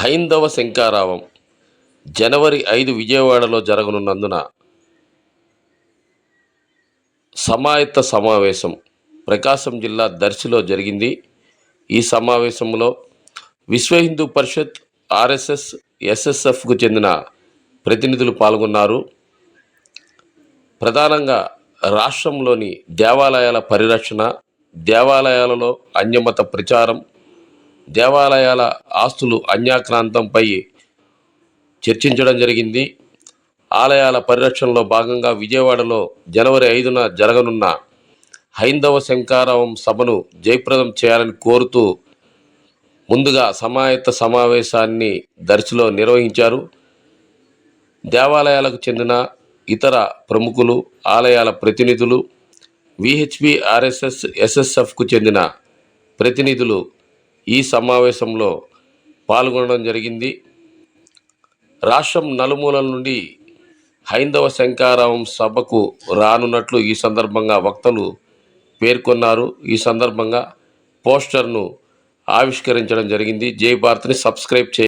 హైందవ శంకారావం. జనవరి ఐదు విజయవాడలో జరగనున్నందున సమాయత్త సమావేశం ప్రకాశం జిల్లా దర్శిలో జరిగింది. ఈ సమావేశంలో విశ్వ హిందూ పరిషత్ ఆర్ఎస్ఎస్ ఎస్ఎస్ఎఫ్కు చెందిన ప్రతినిధులు పాల్గొన్నారు. ప్రధానంగా రాష్ట్రంలోని దేవాలయాల పరిరక్షణ దేవాలయాలలో అన్యమత ప్రచారం దేవాలయాల ఆస్తులు అన్యాక్రాంతంపై చర్చించడం జరిగింది. ఆలయాల పరిరక్షణలో భాగంగా విజయవాడలో జనవరి ఐదున జరగనున్న హైందవ శంకారావం సభను జయప్రదం చేయాలని కోరుతూ ముందుగా సమాయత్త సమావేశాన్ని దర్శిలో నిర్వహించారు. దేవాలయాలకు చెందిన ఇతర ప్రముఖులు ఆలయాల ప్రతినిధులు విహెచ్పి ఆర్ఎస్ఎస్ ఎస్ఎస్ఎఫ్కు చెందిన ప్రతినిధులు ఈ సమావేశంలో పాల్గొనడం జరిగింది. రాష్ట్రం నలుమూలల నుండి హైందవ శంకారావం సభకు రానున్నట్లు ఈ సందర్భంగా వక్తలు పేర్కొన్నారు. ఈ సందర్భంగా పోస్టర్ను ఆవిష్కరించడం జరిగింది. జై భారత్ని సబ్స్క్రైబ్ చే